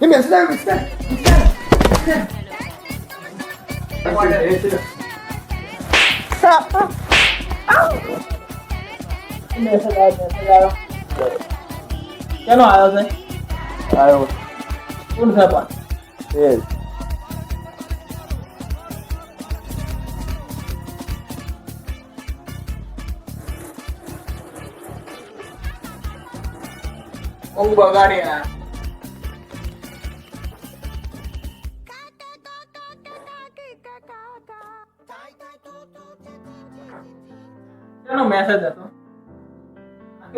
એ message આવ્યો message આવ્યો. Message આવ્યો મેસેજ આવ્યો કેનો આવ્યો છે આવ્યો કોણ છે પણ એ. ઊંઘ બગાડી જ હતો.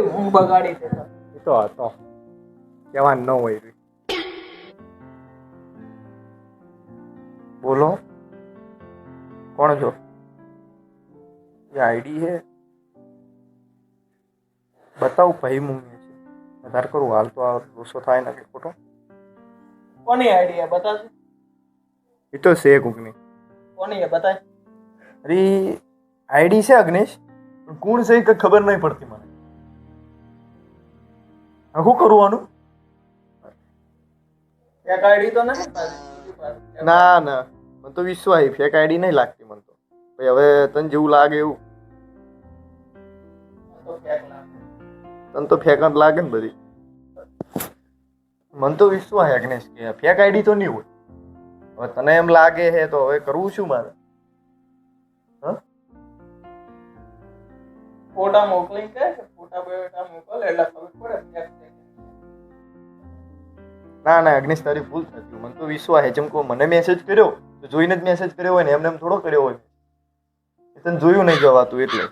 ઊંઘ બગાડી દે એ તો હતો. કહેવાનું ન હોય બોલો. કોણ છો? એ આઈડી હે બતાવું ભાઈ મમ્મી છે. વધારે કરું હાલ તો આ ગુસ્સો થાય ને ખોટો. કોની આઈડી હે બતાવજો. એ તો છે કોકની. કોની હે બતાય અરે આઈડી છે અગ્નેશ? પણ કોણ છે કંઈ ખબર નહીં પડતી મને. શું કરવાનું ફેક આઈડી તો નહીં ના ના મને તો વિશ્વાસ ફેક આઈડી નહીં લાગતી મને તો. ભાઈ હવે તને જેવું લાગે એવું. તને તો ફેક જ લાગે ને બધી. મને તો વિશ્વાસ છે અગ્નેશ કે ફેક આઈડી તો નહીં હોય. હવે તને એમ લાગે છે તો હવે કરવું શું મારે? ફોટા મોકલીને કે ફોટા બેટા મોકલ, એટલે ખબર પડે કે. ના ના અગ્નિશ તારી ભૂલ થતી મને તો વિશ્વાસ છે. જેમ કહો, મને મેસેજ કર્યો, તો જોઈને જ મેસેજ કર્યો હોય ને, એમને એમ થોડો કર્યો હોય. તને જોયું નહીં જવાતું એટલે.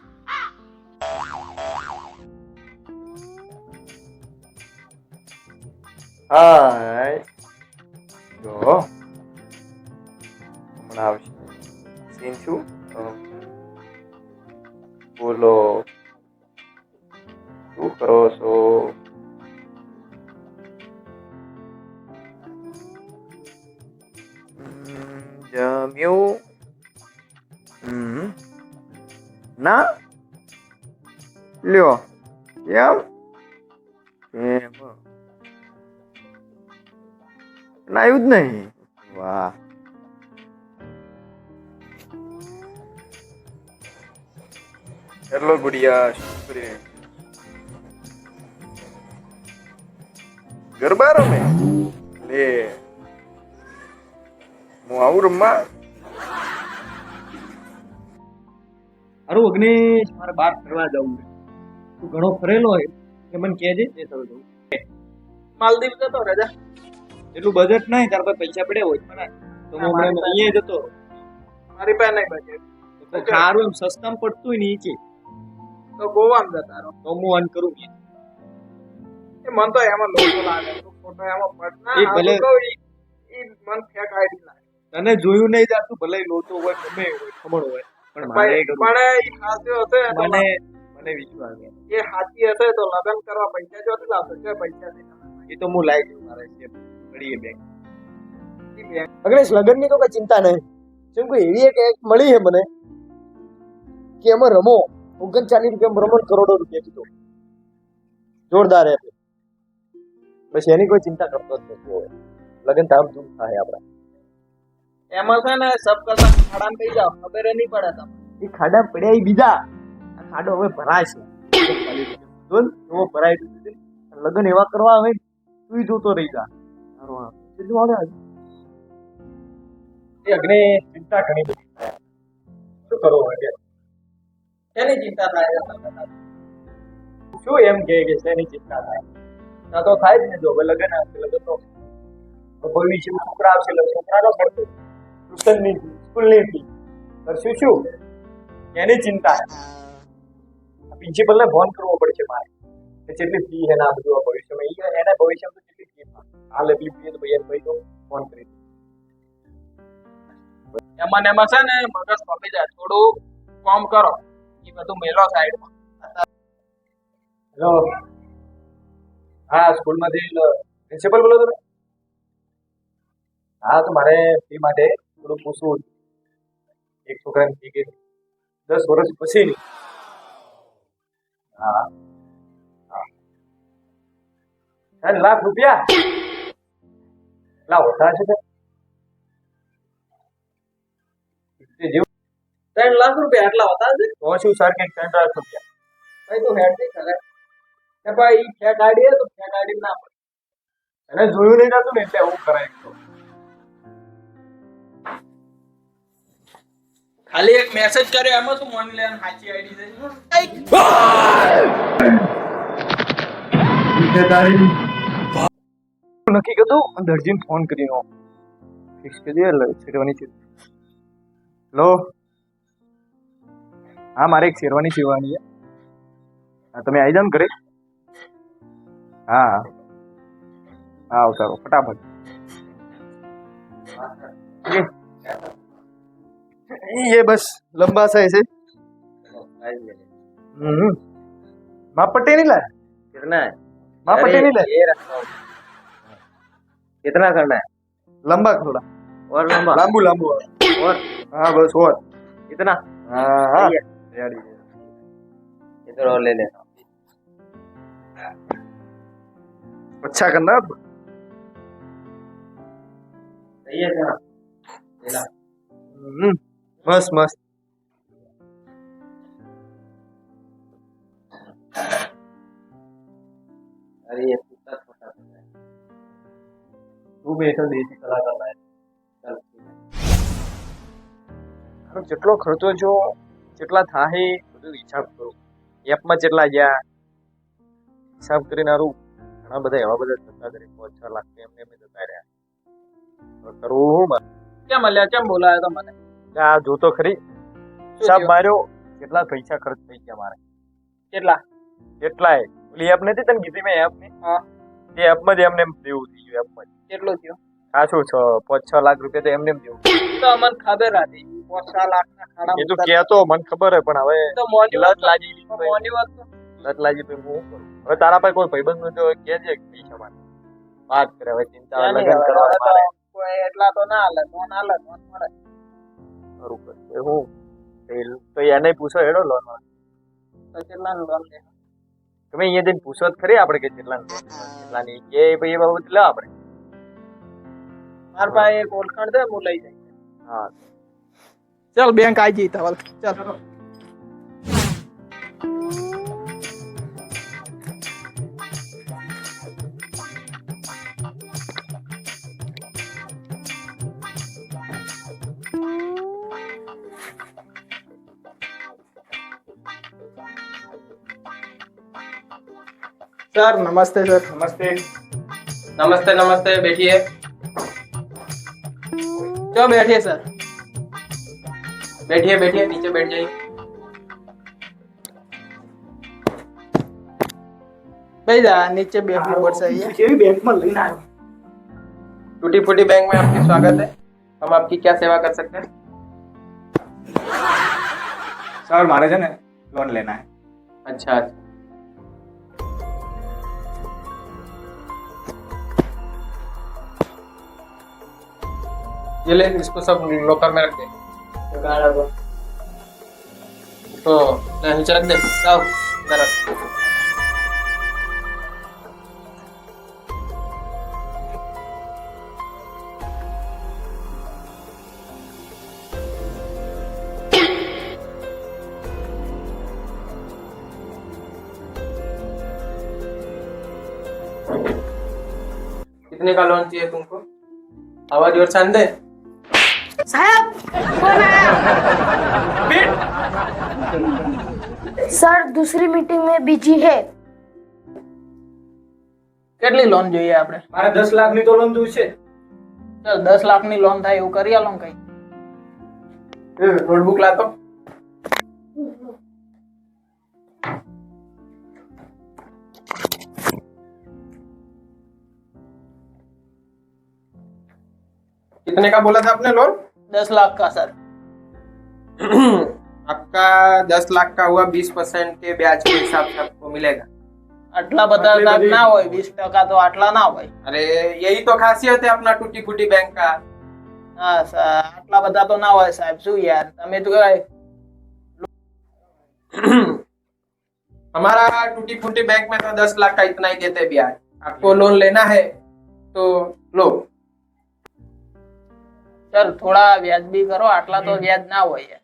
હાય. જો. હમણાં આવશે. સીન છું બોલો. શું કરો છો જમ્યું હમ ના લ્યો એમ એમ નાયું જ નહીં વાહ હેલો ગુડિયા શું ગરબા રમે લે. હું આવું રમવા? હારું અગ્નેશ મારે બહાર ફરવા જવું છે. તું ઘણો ફરેલો હોય કે મને કહેજે એ તો જવું માલદીવ જતો રાજા એટલું બજેટ નહીં તાર પાસે પૈસા પડ્યા હોય પણ તો હું હમણાં અહીંયા જતો મારી પાસે નહીં બજેટ તો સારું એમ સસ્તામાં પડતું હોય નીચે તો ગોવામાં જતા રહો. તો હું અન કરું. એ મન તો એમાં લોચો લાગે. તો ફોટો એમાં પડના. એ ભલે ઈ મન ફેક આઈડી લાગે. તને જોયું નહીં જાતું ભલે લોચો હોય ગમે હોય ખબર હોય પણ મારે પણ ઈ ખાસ્યો હશે મને મને વિશ્વાસ છે એ હાથી હશે તો લગન કરવા પૈસા જો લાવતો છે પૈસા એ તો હું લાઈ દઉં મારે છે ઘડીએ બેંક અગ્રેશ લગ્નની તો કઈ ચિંતા નહીં. જેમ કે એવી એક એક મળી છે મને કે એમાં રમો. ઓગણચાલીસ રૂપિયા રમો કરોડો રૂપિયા કીધો. જોરદાર એપ બસ એની કોઈ ચિંતા કરતો જ નથી લગન લગ્ન ધામધૂમ થાય આપડા એમાં છે ને સબ કરતા ખાડા પડી જાવ ખબર નહીં પડે તમને. એ ખાડા પડ્યા બીજા. આ ખાડો હવે ભરાય છે. જો એવો ભરાય છે. લગ્ન એવા કરવા આવે તું જોતો રહી જા. કેટલું આવે? એ અગ્નિ ચિંતા ઘણી બધી થાય. શું કરવું હવે શેની ચિંતા થાય? શું એમ કે કે શેની ચિંતા થાય? ના તો થાય જ ને જો લગ્ન આવશે લગ્ન તો ભવિષ્યમાં છોકરા આવશે એટલે છોકરાનો ખર્ચો ટ્યુશનની સ્કૂલની ફી. કરશું શું? એની ચિંતા. પ્રિન્સિપલને ફોન કરવો પડશે મારે. કે જેટલી ફી છે ને બધું ભવિષ્યમાં. એને ભવિષ્યમાં જેટલી ફી હાલ એટલી ફી તો ભાઈ ભાઈ તો ફોન કરી એમાં ને એમાં છે ને, મગજ પકડી જાય. થોડું કોમ કરો. એ બધું મેલો સાઈડમાં. હેલો હા સ્કૂલમાંથી પ્રિન્સિપલ બોલો તમે? હા તો મારે ફી માટે થોડું પૂછવું. એક છોકરાની ફી કેટલી? દસ વર્ષ પછી હા. હા લાખ રૂપિયા? એટલા ઓછા છે ત્રણ લાખ રૂપિયા આટલા હતા છે? તો શું સર કે ત્રણ લાખ રૂપિયા? ભાઈ તો હેડ નહીં કરે કે ભાઈ ઈ ફેટ આડી હે તો ફેટ આડી ના પડે. એને જોયું નહીં હતું ને એટલે એવું કરાય તો. ખાલી એક મેસેજ કર્યો એમાં શું મોની લેન સાચી આઈડી છે? નક્કી કર્યું દરજીને ફોન કરીને. ફિક્સ કરી દે એટલે શેરવાની છે. હેલો? હા મારે એક શેરવાની સીવવાની છે. હા તમે આવી જાઓ ને ઘરે. હા હા હા અવતારો ફટાફટ ये बस लंबा सा ऐसे हम्म माँ पट्टे नहीं लाया कितना है माँ पट्टे नहीं लाया ये रखा हूँ। कितना करना है लंबा थोड़ा और लंबा लांबू लांबू और हाँ बस और कितना हाँ हाँ सही है। रेडी इधर और ले लेना अच्छा करना अब सही है क्या लेना हम्म, मस्त मस्त अरे ये कुत्ता छोटा सा है तू भी ऐसा देसी कलाकार है चल ठीक है મારો જેટલો ખર્ચો જો જેટલા થાય એ બધું હિસાબ કરું એપમાં જેટલા ગયા હિસાબ કરીને હારું ઘણા બધા એવા બધા ધંધા કરી પાંચ છ લાખ તો એમને એમને જતા રહ્યા. કરવું હું કેમ અલ્યા કેમ બોલાયો તો મને? આ જોતો ખરી. હિસાબ માર્યો કેટલા પૈસા ખર્ચ થઈ ગયા મારે? કેટલા? કેટલાય? ઓલી એપ નથી તને કીધી મેં એપની? હા. એપમાં જ એમને એમ દેવું થઈ ગયું એપમાં કેટલું થયું? ખાસું છ? પાંચ છ લાખ રૂપિયા તો એમને એમ દેવું તો અમને ખબર હતી. પોસા લાખ ના ખાડા એ તો કેતો મને ખબર હે પણ હવે તો મોની વાત લાગી મોની વાત તો લત ભાઈ હું કરું? હવે તારા પાસે કોઈ ભાઈબંધ હોય તો કહેજે કે પૈસા માટે વાત કરે હવે ચિંતા લગન કરવા કોઈ એટલા તો ના હાલે લોન હાલે લોન મળે. ખરું કર એ હું? તો એને પૂછો હેડો લોન તો કેટલા લોન લે. તમે અહીંયા જઈને પૂછો જ ખરી આપણે કે કેટલા કેટલા ની કે ભાઈ એ બાબત લે આપણે. માર પાસે એક ઓળખાણ છે હું લઈ જઈ હા. ચાલ બેંક આવી જઈ ધવલ ચાલ. सर नमस्ते सर। नमस्ते। नमस्ते नमस्ते बैठिए। क्यों बैठिए सर? बैठिए बैठिए नीचे बैठ जाइए। भेजा नीचे बैंक में बैठ जाइए केवी बैंक में लेना। है टूटी फूटी बैंक में आपकी स्वागत है। हम आपकी क्या सेवा कर सकते हैं? सर मारे जो लोन लेना है। अच्छा अच्छा। ये ले, इसको सब लॉकर में रख दे। तो नीचे रख दे। जाओ, इधर रख कितने का लोन चाहिए तुमको? आवाज़ और दे। साहब फोन आया सर दूसरी मीटिंग में बिजी है કેટલી લોન જોઈએ આપણે મારે દસ લાખ ની તો લોન જોઈશે ચાલ દસ લાખ ની લોન થાય એવું કરી આલો ને કઈ नोटबुक ला तो कितने का बोला था आपने लोन दस लाख का सर आपका दस लाख का हुआ बीस परसेंट के ब्याज के हिसाब से आपको मिलेगा આટલા બધા લાખ ના હોય વીસ ટકા તો આટલા ના હોય अरे यही तो खासियत है अपना टूटी फूटी बैंक का હા સા- આટલા બધા તો ના હોય સાહેબ શું યાર તમે તો કહેવાય हमारा टूटी फूटी बैंक में तो दस लाख का इतना ही देते हैं ब्याज आपको लोन लेना है तो लो સર થોડા વ્યાજબી કરો આટલા તો વ્યાજ ના હોય યાર.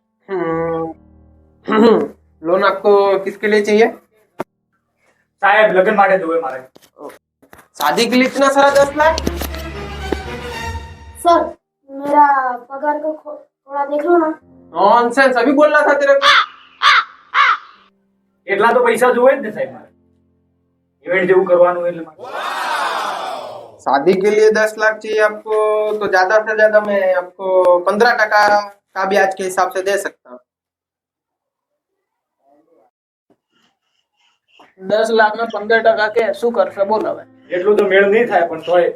हम्म, लोन आपको किसके लिए चाहिए સાહેબ લગ્ન માટે જોવે મારે शादी के लिए इतना सारा दस लाख सर मेरा पगार को खो- थोड़ा देख लो ना नॉनसेंस अभी बोलना था तेरे को એટલા તો પૈસા જોવે જ ને સાહેબ મારે ઇવેન્ટ જેવું કરવાનું એટલે મારે शादी के लिए दस लाख चाहिए आपको तो ज्यादा से ज्यादा मैं आपको पंद्रह टका का ब्याज के हिसाब से दे सकता हूँ દસ લાખ ને પંદર ટકા કે શું કરશે બોલ હવે એટલું તો મેળ નહીં થાય પણ તોય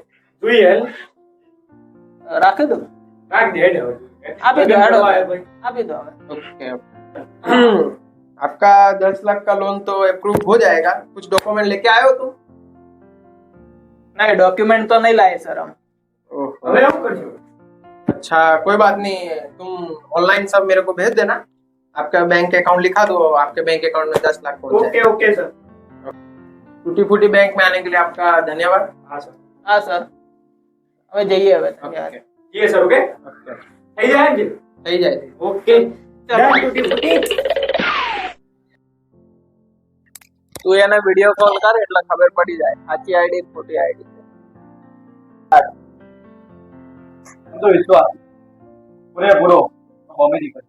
જોઈએ હેલ રાખી દો રાખ દે હેડ હવે આપી દો, લગ્ન હેડો. કરવા આવ્યા ભાઈ. આપી દો હવે ओके आपका दस लाख का लोन तो अप्रूव हो जाएगा कुछ डॉक्यूमेंट लेके आए हो तुम नहीं डॉक्यूमेंट तो नहीं लाए सर हम अबे हम कर अच्छा कोई बात नहीं तुम ऑनलाइन सब मेरे को भेज देना आपका बैंक अकाउंट लिखा दो आपके बैंक अकाउंट में दस लाख ओके ओके सर टूटी फूटी बैंक में आने के लिए आपका धन्यवाद हाँ सर हाँ सर अब जाइए अब ये सर ओके सही जाए जी सही जाए ओके टूटी फूटी તું એને વીડિયો કોલ કર એટલે ખબર પડી જાય. સાચી આઈડી ખોટી આઈડી તો વિશ્વાસ પૂરેપૂરો કોમેડી કર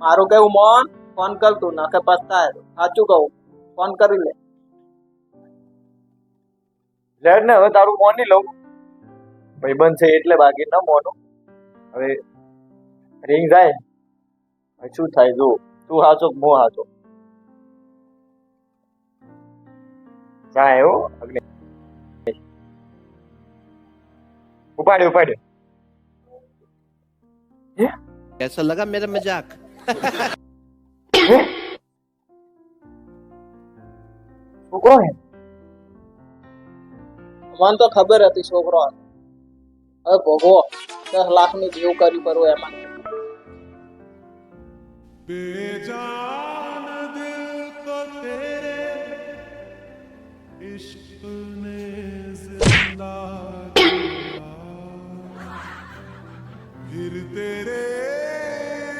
મારું કેવું મોન ફોન કર તું નાખે પસ્તાય. સાચું કહું. ફોન કરી લે. લેડ ને હવે તારું મોની લઉં. ભાઈબંધ છે એટલે બાકી ન મોનું. હવે રિંગ જાય. શું થાય જો તું હાચો કે હું હાચો જાય હો અગ્નિ ઉપાડ્યો ઉપાડ્યો कैसा लगा मेरा मजाक છોકરો હે મને તો ખબર હતી છોકરો હતો. હવે ભોગવો દસ લાખ ની જેવું કર્યું કરું એમાં बेजान दिल को तेरे इश्क ने जिंदा किया फिर तेरे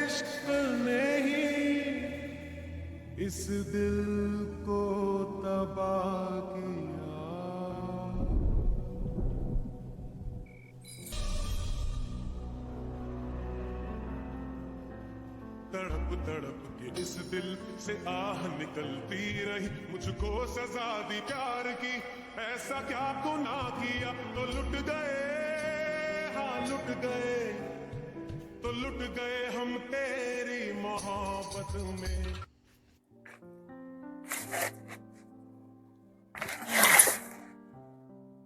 इश्क ने ही इस दिल तड़प के इस दिल से आह निकलती रही। मुझको सजा दी प्यार की। ऐसा क्या गुना किया? तो लुट गए। हाँ लुट गए। तो लुट गए हम तेरी मोहब्बत में।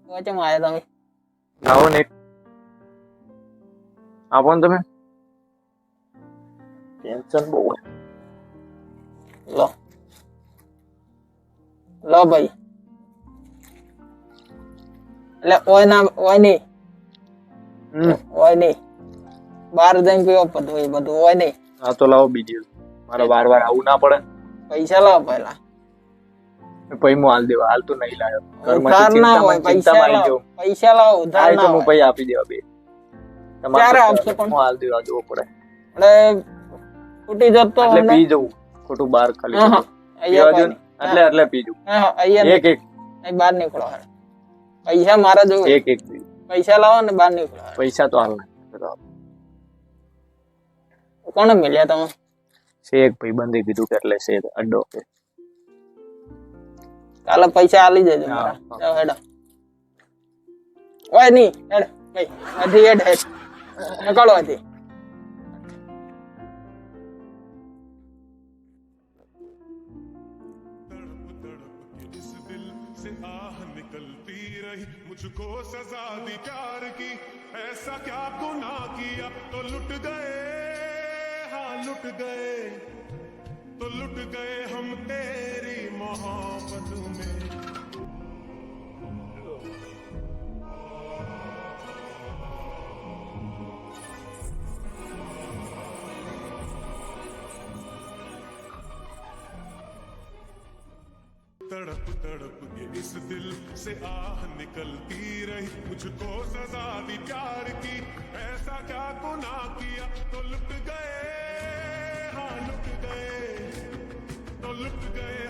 Gua cuma ada tapi. Tahu nih. Apaan tension બહુ હોય. lo. લો ભાઈ એટલે ઓય ના ઓય નહીં ઓય નહીં બહાર જઈને પીવો બધું એ બધું ઓય નહીં હા તો લાવો બીજી મારે વાર વાર આવું ના પડે પૈસા લાવો પહેલા પછી હું હાલ દેવા હાલ તો નહીં લાવ્યો ઉધાર ના હોય પૈસા લાવો પૈસા લાવો ઉધાર તો ના હું હોય પછી આપી દેવા બે તમારે આપશો પણ? હું હાલ દેવા જવો પડે એટલે ફૂટી જતો એટલે પી જવું ખોટું બાર ખાલી પીવા એટલે એટલે પી જવું. એક એક. નહીં. બહાર નીકળો પૈસા મારા જોવે. એક એક પૈસા લાવો ને બહાર નીકળો પૈસા તો હાલ કોને મળ્યા તમે? શેખ ભાઈ બંધી કીધું કે એટલે છે અડ્ડો કે. કાલે પૈસા આલી દેજો મારા. હેડો. ઓય નહીં હેડ ભાઈ હજી હેડ હેડ. નીકળો હજી. से आह निकलती रही, मुझको सजा दी प्यार की। ऐसा क्या गुना की अब तो लुट गए हाँ लुट गए। तो लुट गए हम तेरी मोहब्बत में। तड़प तड़प तड़प के इस दिल से आह निकलती रही मुझको सजा दी प्यार की ऐसा क्या गुनाह किया तो लुट गए हाँ लुट गए तो लुट गए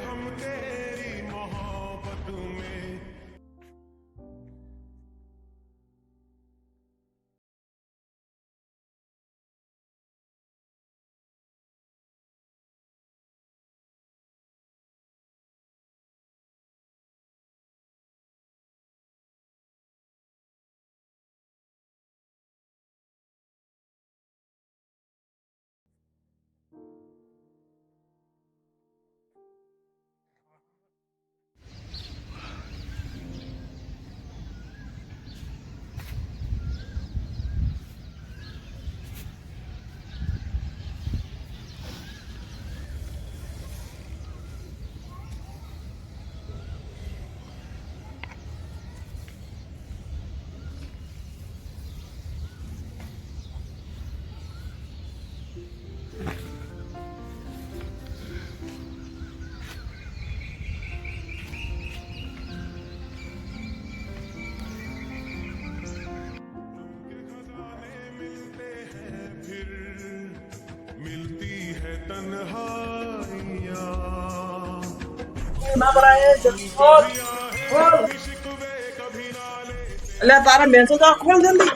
અલ્યા તારા મેસેજ આ ખોલ જલ્દી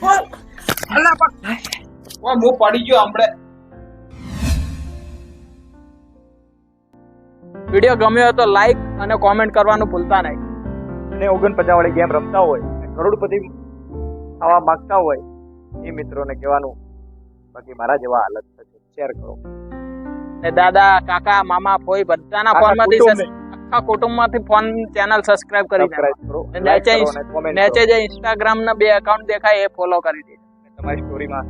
ખોલ અલ્યા મો પડી ગયો હમણે વિડિયો ગમ્યો હોય તો લાઈક અને કોમેન્ટ કરવાનું ભૂલતા નહીં અને ઓગણપચાસ વાળી ગેમ રમતા હોય કરોડપતિ આવા માંગતા હોય એ મિત્રોને કહેવાનું બાકી મારા જેવા હાલત થશે શેર કરો દાદા કાકા મામા કોઈ બધાના ફોનમાંથી આખા કુટુંબ. માંથી ફોન ચેનલ સબસ્ક્રાઇબ કરી નાખો નેચે. જે ઇન્સ્ટાગ્રામ ના બે એકાઉન્ટ દેખાય એ ફોલો કરી દેજો. તમારી સ્ટોરીમાં